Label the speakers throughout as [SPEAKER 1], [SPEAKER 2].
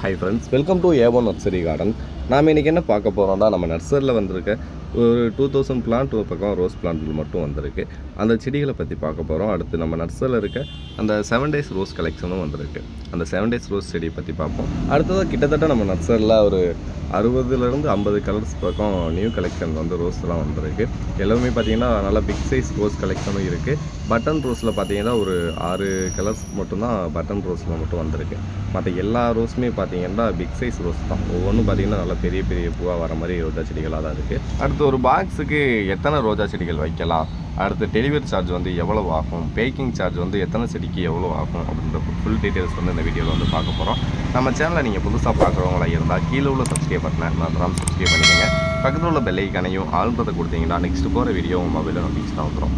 [SPEAKER 1] Hi friends welcome to Avon nursery garden நாம் இன்றைக்கி என்ன பார்க்க போகிறோம்னா நம்ம நர்சரியில் வந்திருக்க ஒரு டூ தௌசண்ட் பிளான்ட் ஒரு பக்கம் ரோஸ் பிளான்ட் மட்டும் வந்திருக்கு. அந்த செடிகளை பற்றி பார்க்க போகிறோம் அடுத்து நம்ம நர்சரியில் இருக்க அந்த செவன் டேஸ் ரோஸ் கலெக்ஷனும் வந்திருக்கு. அந்த செவன் டேஸ் ரோஸ் செடியை பற்றி பார்ப்போம். அடுத்ததாக கிட்டத்தட்ட நம்ம நர்சரியில் ஒரு அறுபதுலேருந்து ஐம்பது கலர்ஸ் பக்கம் நியூ கலெக்ஷன் வந்து ரோஸ்லாம் வந்திருக்கு. எல்லாமே பார்த்தீங்கன்னா நல்லா பிக் சைஸ் ரோஸ் கலெக்ஷனும் இருக்குது பட்டன் ரோஸில் பார்த்தீங்கன்னா ஒரு ஆறு கலர்ஸ் மட்டும்தான் பட்டன் ரோஸில் மட்டும் வந்திருக்கு. மற்ற எல்லா ரோஸுமே பார்த்தீங்கன்னா பிக் சைஸ் ரோஸ் தான். ஒவ்வொன்றும் பார்த்தீங்கன்னா நல்லா பெரிய பெரிய பூவாக வர மாதிரி ரோஜா செடிகளாக தான் இருக்குது அடுத்து ஒரு பாக்ஸுக்கு எத்தனை ரோஜா செடிகள் வைக்கலாம்? அடுத்து டெலிவரி சார்ஜ் வந்து எவ்வளோ ஆகும்? பேக்கிங் சார்ஜ் வந்து எத்தனை செடிக்கு எவ்வளோ ஆகும்? அப்படின்ற ஃபுல் டீட்டெயில்ஸ் வந்து இந்த வீடியோவில் வந்து பார்க்க போகிறோம் நம்ம சேனலை நீங்கள் புதுசாக பார்க்குறவங்களா இருந்தால் கீழே உள்ள சப்ஸ்கிரைப் பட்டனை மறந்துடாம சப்ஸ்கிரைப் பண்ணிக்கோங்க. பக்கத்தில் உள்ள பெல்லைக்கானையும் ஆல்ன்றதை கொடுத்தீங்கன்னா நெக்ஸ்ட் போகிற வீடியோ உங்கள் மொபைலில் நோட்டிஃபிகேஷன் வந்துடும்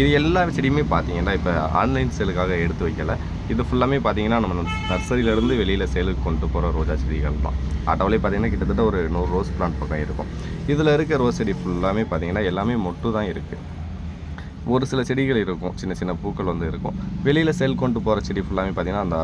[SPEAKER 1] இது எல்லா செடியுமே பார்த்தீங்கன்னா இப்போ ஆன்லைன் சேலுக்காக எடுத்து வைக்கலை. இது ஃபுல்லாமே பார்த்தீங்கன்னா நம்ம நர்சரியிலேருந்து வெளியில் சேலுக்கு கொண்டு போகிற ரோஜா செடிகள் தான். ஆட்டோவிலே பார்த்தீங்கன்னா கிட்டத்தட்ட ஒரு நூறு ரோஸ் பிளான்ட் பக்கம் இருக்கும். இதில் இருக்க ரோஸ் செடி ஃபுல்லாமே பார்த்தீங்கன்னா எல்லாமே மொட்டு தான் இருக்குது ஒரு சில செடிகள் இருக்கும் சின்ன சின்ன பூக்கள் வந்து இருக்கும். வெளியில் செல் கொண்டு போகிற செடி ஃபுல்லாமே பார்த்தீங்கன்னா அந்த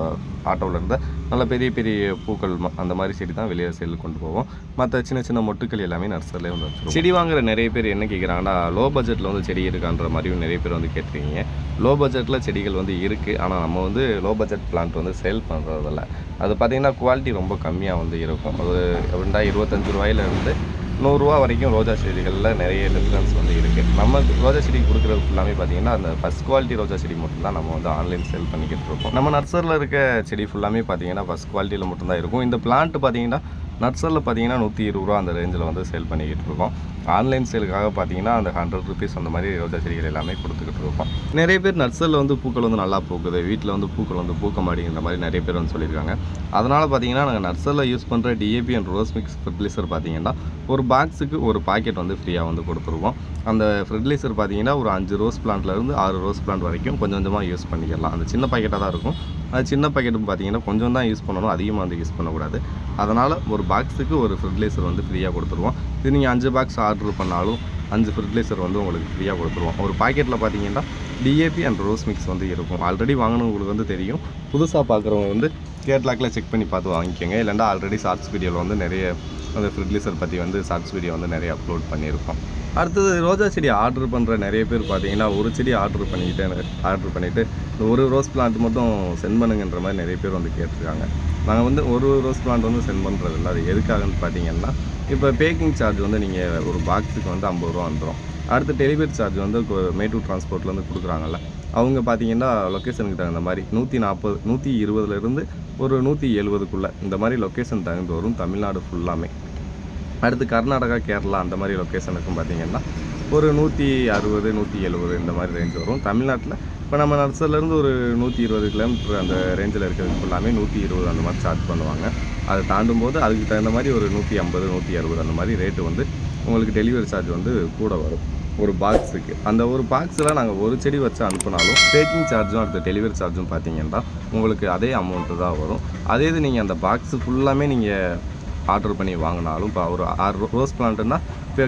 [SPEAKER 1] ஆட்டோவில் இருந்த நல்ல பெரிய பெரிய பூக்கள் அந்த மாதிரி செடி தான் வெளியில் செல் கொண்டு போவோம். மற்ற சின்ன சின்ன மொட்டுக்கள் எல்லாமே நர்சரிலே வந்து செடி வாங்குற நிறைய பேர் என்ன கேட்குறாங்கன்னா லோ பட்ஜெட்டில் வந்து செடி இருக்கான்ற மாதிரியும் நிறைய பேர் வந்து கேட்டிருக்கீங்க. லோ பட்ஜெட்டில் செடிகள் வந்து இருக்குது ஆனால் நம்ம வந்து லோ பட்ஜெட் பிளான்ட் வந்து சேல் பண்ணுறதில்ல அது பார்த்திங்கன்னா குவாலிட்டி ரொம்ப கம்மியாக வந்து இருக்கும். அது ரெண்டாயிரம் இருபத்தஞ்சி ரூபாயிலேருந்து நூறுரூவா வரைக்கும் ரோஜா செடிகளில் நிறைய டிஃப்ரென்ஸ் வந்து இருக்குது நம்ம ரோஜா செடி கொடுக்குறது ஃபுல்லாமே பார்த்தீங்கன்னா அந்த ஃபஸ்ட் குவாலிட்டி ரோஜா செடி மட்டும்தான் நம்ம வந்து ஆன்லைன் சேல் பண்ணிக்கிட்டு இருக்கோம். நம்ம நர்சரியில் இருக்க செடி ஃபுல்லாமே பார்த்தீங்கன்னா ஃபஸ்ட் குவாலிட்டியில் மட்டும்தான் இருக்கும். இந்த பிளான்ட் பார்த்தீங்கன்னா நட்ஸலில் பார்த்தீங்கன்னா நூற்றி இருபது ரூபா அந்த ரேஞ்சில் வந்து சேல் பண்ணிக்கிட்டு இருக்கோம். ஆன்லைன் சேலுக்காக பார்த்தீங்கன்னா அந்த ஹண்ட்ரட் ருபீஸ் அந்த மாதிரி ரோஜா செடிகள் எல்லாமே கொடுத்துக்கிட்டு இருக்கோம். நிறைய பேர் நட்ஸலில் வந்து பூக்கள் வந்து நல்லா பூக்குது. வீட்டில் வந்து பூக்கள் வந்து பூக்க மாட்டேங்கிற மாதிரி நிறைய பேர் வந்து சொல்லியிருக்காங்க. அதனால் பார்த்தீங்கன்னா நாங்கள் நட்ஸலில் யூஸ் பண்ணுற DAP and rose mix fertiliser பார்த்தீங்கன்னா ஒரு பாக்ஸுக்கு ஒரு பாக்கெட் வந்து ஃப்ரீயாக வந்து கொடுத்துருவோம் அந்த ஃபெர்டிலைசர் பார்த்தீங்கன்னா ஒரு அஞ்சு ரோஸ் பிளான்ட்லேருந்து ஆறு ரோஸ் பிளான்ட் வரைக்கும் கொஞ்சம் கொஞ்சமாக யூஸ் பண்ணிக்கலாம். அந்த சின்ன பாக்கெட்டாக தான் இருக்கும். அது சின்ன பாக்கெட்டும் பார்த்தீங்கன்னா கொஞ்சம் தான் யூஸ் பண்ணணும். அதிகமாக வந்து யூஸ் பண்ணக்கூடாது. அதனால் ஒரு பாக்ஸுக்கு ஒரு ஃபெர்டிலைசர் வந்து ஃப்ரீயாக கொடுத்துருவோம். இது நீங்கள் அஞ்சு பாக்ஸ் ஆர்டர் பண்ணாலும் அஞ்சு ஃபெர்டிலைசர் வந்து உங்களுக்கு ஃப்ரீயாக கொடுத்துருவோம். ஒரு பாக்கெட்டில் பார்த்தீங்கன்னா டிஏபி அண்ட் ரோஸ் மிக்ஸ் வந்து இருக்கும். ஆல்ரெடி வாங்கினவங்களுக்கு வந்து தெரியும். புதுசாக பார்க்குறவங்க வந்து கேட்லாக்ல செக் பண்ணி பார்த்து வாங்கிக்கோங்க. இல்லைன்னா ஆல்ரெடி ஷார்ட்ஸ் வீடியோவில் வந்து நிறைய அந்த ஃபெர்டிலைசர் பற்றி வந்து ஷார்ட்ஸ் வீடியோ வந்து நிறைய அப்லோட் பண்ணியிருக்கோம். அடுத்தது ரோஜா செடி ஆர்டர் பண்ணுற நிறைய பேர் பார்த்தீங்கன்னா ஒரு செடி ஆர்டர் பண்ணிக்கிட்டு ஆர்டர் பண்ணிவிட்டு இந்த ஒரு ரோஸ் பிளான்ட் மட்டும் சென்ட் பண்ணுங்கன்ற மாதிரி நிறைய பேர் வந்து கேட்டிருக்காங்க. நாங்கள் வந்து ஒரு ரோஸ் பிளான்ட் வந்து சென்ட் பண்ணுறதில்ல அது எதுக்காகன்னு பார்த்தீங்கன்னா இப்போ பேக்கிங் சார்ஜ் வந்து நீங்கள் ஒரு பாக்ஸுக்கு வந்து ஐம்பது ரூபா வந்துடும் அடுத்து டெலிவரி சார்ஜ் வந்து மேட்டூர் டிரான்ஸ்போர்ட்லேருந்து கொடுக்குறாங்கல்ல. அவங்க பார்த்தீங்கன்னா லொக்கேஷனுக்கு தகுந்த மாதிரி நூற்றி நாற்பது நூற்றி இருபதுலேருந்து ஒரு நூற்றி எழுபதுக்குள்ளே இந்த மாதிரி லொக்கேஷன் தகுந்து வரும் தமிழ்நாடு ஃபுல்லாமே அடுத்து கர்நாடகா கேரளா அந்த மாதிரி லொக்கேஷனுக்கும் பார்த்தீங்கன்னா ஒரு நூற்றி அறுபது நூற்றி எழுபது இந்த மாதிரி ரேஞ்ச் வரும். தமிழ்நாட்டில் இப்போ நம்ம நர்சர்லேருந்து ஒரு நூற்றி இருபது கிலோமீட்டர் அந்த ரேஞ்சில் இருக்கிறது ஃபுல்லாமே நூற்றி இருபது அந்த மாதிரி சார்ஜ் பண்ணுவாங்க. அதை தாண்டும் போது அதுக்கு தகுந்த மாதிரி ஒரு நூற்றி ஐம்பது நூற்றி அறுபது அந்த மாதிரி ரேட்டு வந்து உங்களுக்கு டெலிவரி சார்ஜ் வந்து கூட வரும். ஒரு பாக்ஸுக்கு அந்த ஒரு பாக்ஸில் நாங்கள் ஒரு செடி வச்சு அனுப்புனாலும் பேக்கிங் சார்ஜும் அடுத்த டெலிவரி சார்ஜும் பார்த்தீங்கன்னா உங்களுக்கு அதே அமௌண்ட்டு தான் வரும். அதே இது நீங்கள் அந்த பாக்ஸு ஃபுல்லாமே நீங்கள் ஆர்டர் பண்ணி வாங்கினாலும் இப்போ ஒரு ஆறு ரோஸ் பிளான்ட்னா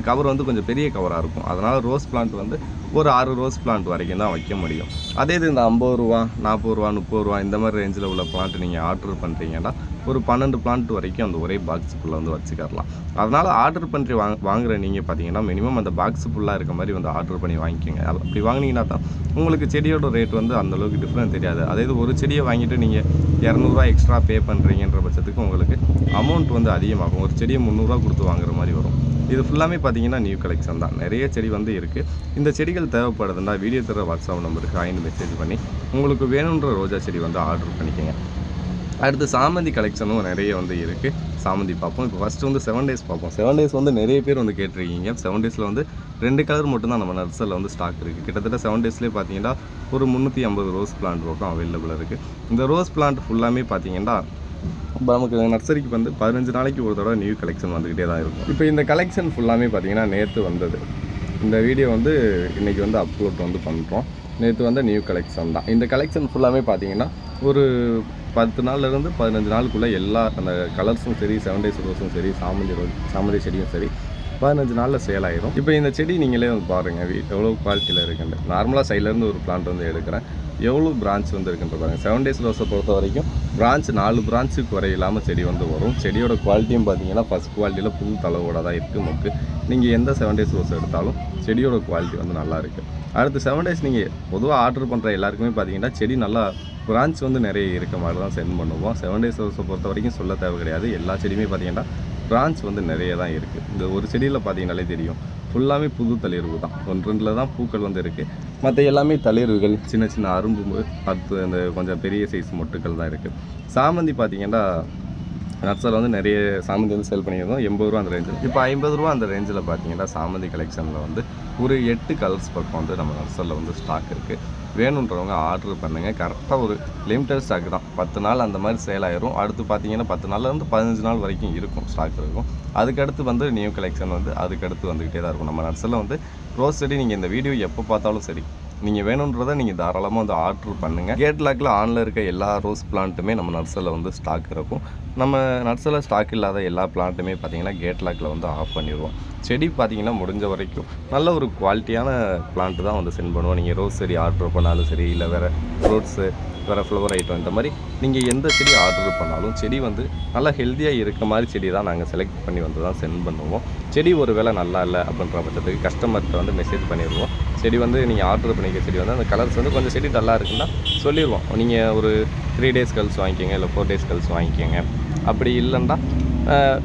[SPEAKER 1] கவர் வந்து கொஞ்சம் பெரிய கவராக இருக்கும். அதனால் ரோஸ் பிளான்ட் வந்து ஒரு ஆறு ரோஸ் பிளான்ட் வரைக்கும் தான் வைக்க முடியும். அதே இது இந்த ஐம்பது ரூபா நாற்பது ரூபா முப்பது ரூபா இந்த மாதிரி ரேஞ்சில் உள்ள பிளான்ட் நீங்கள் ஆர்டர் பண்ணுறீங்கன்னா ஒரு பன்னெண்டு பிளான்ட் வரைக்கும் அந்த ஒரே பாக்ஸுக்குள்ளே வந்து வச்சுக்கலாம் அதனால் ஆர்டர் பண்ணி வாங்க வாங்குற நீங்கள் பார்த்தீங்கன்னா மினிமம் அந்த பாக்ஸ் ஃபுல்லாக இருக்க மாதிரி வந்து ஆர்டர் பண்ணி வாங்கிக்கோங்க. அப்படி வாங்கினீங்கன்னா தான் உங்களுக்கு செடியோட ரேட் வந்து அந்தளவுக்கு டிஃப்ரெண்ட் தெரியாது. அதே இது ஒரு செடியை வாங்கிட்டு நீங்கள் இரநூறுவா எக்ஸ்ட்ரா பே பண்ணுறீங்கன்ற பட்சத்துக்கு உங்களுக்கு அமௌண்ட் வந்து அதிகமாகும். ஒரு செடியை முந்நூறுரூவா கொடுத்து வாங்குற மாதிரி வரும். இது ஃபுல்லாமே பார்த்தீங்கன்னா நியூ கலெக்ஷன் தான். நிறைய செடி வந்து இருக்குது இந்த செடிகள் தேவைப்படுதுன்னா வீடியோ தர வாட்ஸ்அப் நம்பருக்கு ஐந்து மெசேஜ் பண்ணி உங்களுக்கு வேணுன்ற ரோஜா செடி வந்து ஆர்டர் பண்ணிக்கோங்க. அடுத்து சாமந்தி கலெக்ஷனும் நிறைய வந்து இருக்குது சாமந்தி பார்ப்போம். இப்போ ஃபஸ்ட்டு வந்து செவன் டேஸ் பார்ப்போம். செவன் டேஸ் வந்து நிறைய பேர் வந்து கேட்டிருக்கீங்க. செவன் டேஸில் வந்து ரெண்டு கலர் மட்டும்தான் நம்ம நர்சரில் வந்து ஸ்டாக் இருக்குது கிட்டத்தட்ட செவன் டேஸ்லேயே பார்த்தீங்கன்னா ஒரு முந்நூற்றி ஐம்பது ரோஸ் பிளான்ட் பக்கம் அவைலபிள் இருக்குது இந்த ரோஸ் பிளான்ட் ஃபுல்லாமே பார்த்தீங்கன்னா இப்போ நமக்கு நர்சரிக்கு வந்து பதினஞ்சு நாளைக்கு ஒரு தடவை நியூ கலெக்ஷன் வந்துக்கிட்டே தான் இருக்கும். இப்போ இந்த கலெக்ஷன் ஃபுல்லாமே பார்த்தீங்கன்னா நேற்று வந்தது. இந்த வீடியோ வந்து இன்றைக்கி வந்து அப்லோட் வந்து பண்ணுறோம் நேற்று வந்த நியூ கலெக்ஷன் தான். இந்த கலெக்ஷன் ஃபுல்லாமே பார்த்தீங்கன்னா ஒரு பத்து நாள்லேருந்து பதினஞ்சு நாளுக்குள்ளே எல்லா அந்த கலர்ஸும் சரி செவன் டேஸ் ரோஸும் சரி சாமந்தி ரோஸ் சாமந்தி செடியும் சரி பதினஞ்சு நாளில் சேல் ஆகிடும் இப்போ இந்த செடி நீங்களே வந்து பாருங்கள் எவ்வளோ குவாலிட்டியில் இருக்குன்னு நார்மலாக சைட்லேருந்து ஒரு பிளான்ட் வந்து எடுக்கிறேன். எவ்வளோ பிரான்ச் வந்து இருக்குன்ற பாருங்கள் செவன் டேஸ் ரோஸை பொறுத்த வரைக்கும் பிரான்ச் நாலு பிரான்ச்சு குறையில்லாமல் செடி வந்து வரும். செடியோட குவாலிட்டியும் பார்த்தீங்கன்னா ஃபஸ்ட் குவாலிட்டியில் புது தலைவோட தான் இருக்குது நமக்கு நீங்கள் எந்த செவன் டேஸ் ரோஸ் எடுத்தாலும் செடியோட குவாலிட்டி வந்து நல்லா இருக்குது அடுத்து செவன் டேஸ் நீங்கள் பொதுவாக ஆர்டர் பண்ணுற எல்லாருக்குமே பார்த்தீங்கன்னா செடி நல்லா பிரான்ச் வந்து நிறைய இருக்க மாதிரி தான் சென்ட் பண்ணுவோம். செவன் டேஸ் ரோஸை பொறுத்த வரைக்கும் சொல்ல தேவை கிடையாது. எல்லா செடியுமே பார்த்தீங்கன்னா பிரான்ச் வந்து நிறைய தான் இருக்குது இந்த ஒரு செடியில் பார்த்தீங்கன்னாலே தெரியும். ஃபுல்லாகவே புது தளிர்வு தான். ஒன்று ரெண்டில் தான் பூக்கள் வந்து இருக்குது மற்ற எல்லாமே தளிர்வுகள் சின்ன சின்ன அரும்பு பத்து அந்த கொஞ்சம் பெரிய சைஸ் மொட்டுக்கள் தான் இருக்குது சாமந்தி பார்த்தீங்கன்னா நர்சரில் வந்து நிறைய சாமந்தி வந்து சேல் பண்ணியிருந்தோம். எண்பது ரூபா அந்த ரேஞ்சில் இப்போ ஐம்பது ரூபா அந்த ரேஞ்சில் பார்த்தீங்கன்னா சாமந்தி கலெக்ஷனில் வந்து ஒரு எட்டு கலர்ஸ் பக்கம் வந்து நம்ம நர்சரியில் வந்து ஸ்டாக் இருக்குது வேணுன்றவங்க ஆர்டர் பண்ணுங்கள் கரெக்டாக ஒரு லிமிட்டட் ஸ்டாக் தான். பத்து நாள் அந்த மாதிரி சேல் ஆயிரும். அடுத்து பார்த்தீங்கன்னா பத்து நாள்லேருந்து பதினஞ்சு நாள் வரைக்கும் இருக்கும் ஸ்டாக் இருக்கும். அதுக்கடுத்து வந்து நியூ கலெக்ஷன் வந்து அதுக்கடுத்து வந்துக்கிட்டே தான் இருக்கும். நம்ம நர்சரில் வந்து ரோஸ் செடி நீங்கள் இந்த வீடியோ எப்போ பார்த்தாலும் சரி நீங்கள் வேணுன்றதை நீங்கள் தாராளமாக வந்து ஆர்டர் பண்ணுங்கள் கேட் லாக்கில் ஆனில் இருக்க எல்லா ரோஸ் பிளான்ட்டுமே நம்ம நர்சரியில் வந்து ஸ்டாக் இருக்கும். நம்ம நட்ஸில் ஸ்டாக் இல்லாத எல்லா பிளான்ட்டுமே பார்த்திங்கன்னா கேட் லாக்கில் வந்து ஆஃப் பண்ணிடுவோம். செடி பார்த்தீங்கன்னா முடிஞ்ச வரைக்கும் நல்ல ஒரு குவாலிட்டியான பிளான்ட்டு தான் வந்து சென்ட் பண்ணுவோம். நீங்கள் ரோஸ் செடி ஆர்டர் பண்ணாலும் சரி இல்லை வேறு ஃப்ரூட்ஸு வேறு ஃப்ளவர் ஐட்டம் இந்த மாதிரி நீங்கள் எந்த செடி ஆர்டர் பண்ணாலும் செடி வந்து நல்லா ஹெல்த்தியாக இருக்க மாதிரி செடி தான் நாங்கள் செலக்ட் பண்ணி வந்து தான் சென்ட் பண்ணுவோம். செடி ஒரு வேளை நல்லா இல்லை அப்படின்ற பட்சத்துக்கு கஸ்டமர்கிட்ட வந்து மெசேஜ் பண்ணிடுவோம். செடி வந்து நீங்கள் ஆர்டர் பண்ணிக்க செடி வந்து அந்த கலர்ஸ் வந்து கொஞ்சம் செடி நல்லா இருக்குன்னா சொல்லிடுவோம். நீங்கள் ஒரு த்ரீ டேஸ் கழிச்சு வாங்கிக்கோங்க இல்லை ஃபோர் டேஸ் கழிச்சு வாங்கிக்கோங்க. அப்படி இல்லைன்னா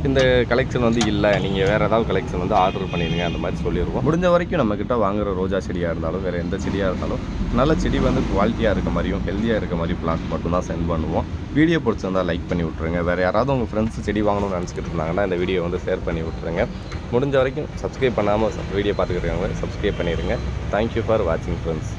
[SPEAKER 1] இந்த கலெக்ஷன் வந்து இல்லை. நீங்கள் வேறு ஏதாவது கலெக்ஷன் வந்து ஆர்டர் பண்ணிடுங்க அந்த மாதிரி சொல்லிடுவோம் முடிஞ்ச வரைக்கும் நம்மக்கிட்ட வாங்குற ரோஜா செடியாக இருந்தாலும் வேறு எந்த செடியாக இருந்தாலும் நல்ல செடி வந்து குவாலிட்டியாக இருக்க மாதிரியும் ஹெல்த்தியாக இருக்க மாதிரி பிளான்ஸ் மட்டும் தான் சென்ட் பண்ணுவோம். வீடியோ பிடிச்சிருந்தா லைக் பண்ணி விட்ருங்க வேறு யாராவது உங்கள் ஃப்ரெண்ட்ஸ் செடி வாங்கணும்னு நினச்சிக்கிட்டு இருந்தாங்கன்னா இந்த வீடியோ வந்து ஷேர் பண்ணி விட்ருங்க முடிஞ்ச வரைக்கும் சப்ஸ்கிரைப் பண்ணாமல் வீடியோ பார்த்துக்கிட்டு இருக்காங்க சப்ஸ்கிரைப் பண்ணிடுங்க. தேங்க்யூ ஃபார் வாட்சிங் ஃப்ரெண்ட்ஸ்